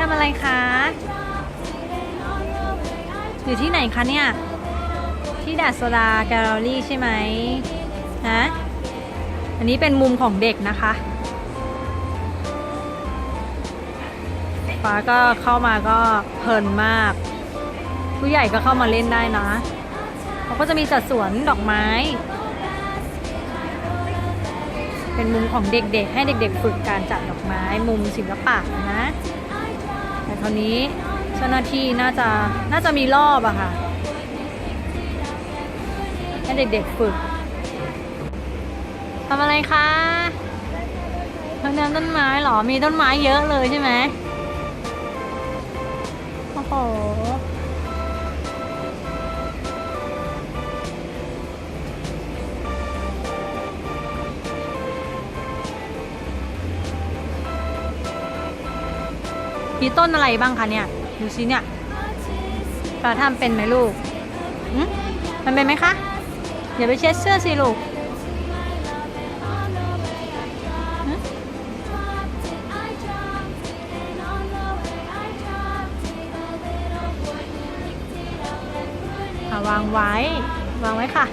ทำอะไรคะ อยู่ที่ไหนคะเนี่ย ที่ดาดโซดาแกลเลอรี่ใช่ไหมฮะอันนี้เป็นมุมของเด็กนะคะฟ้าก็เข้ามาก็เพลินมาก ผู้ใหญ่ก็เข้ามาเล่นได้นะเขาก็จะมีจัดสวนดอกไม้ เป็นมุมของเด็กๆ ให้เด็กๆ ฝึกการจัดดอกไม้ มุมศิลปะนะ แต่คราวนี้เจ้าหน้าที่น่าจะน่าจะมีรอบอะค่ะ ให้เด็กๆฝึกทำอะไรคะรดน้ำต้นไม้หรอ มีต้นไม้เยอะเลยใช่ไหมโอ้โห มีต้นอะไรบ้างคะเนี่ย ดูสิเนี่ยปลาทำเป็นไหมลูกมันเป็นไหมคะ อย่าไปเช็ดเสื้อสิลูกอะวางไว้ วางไว้ค่ะ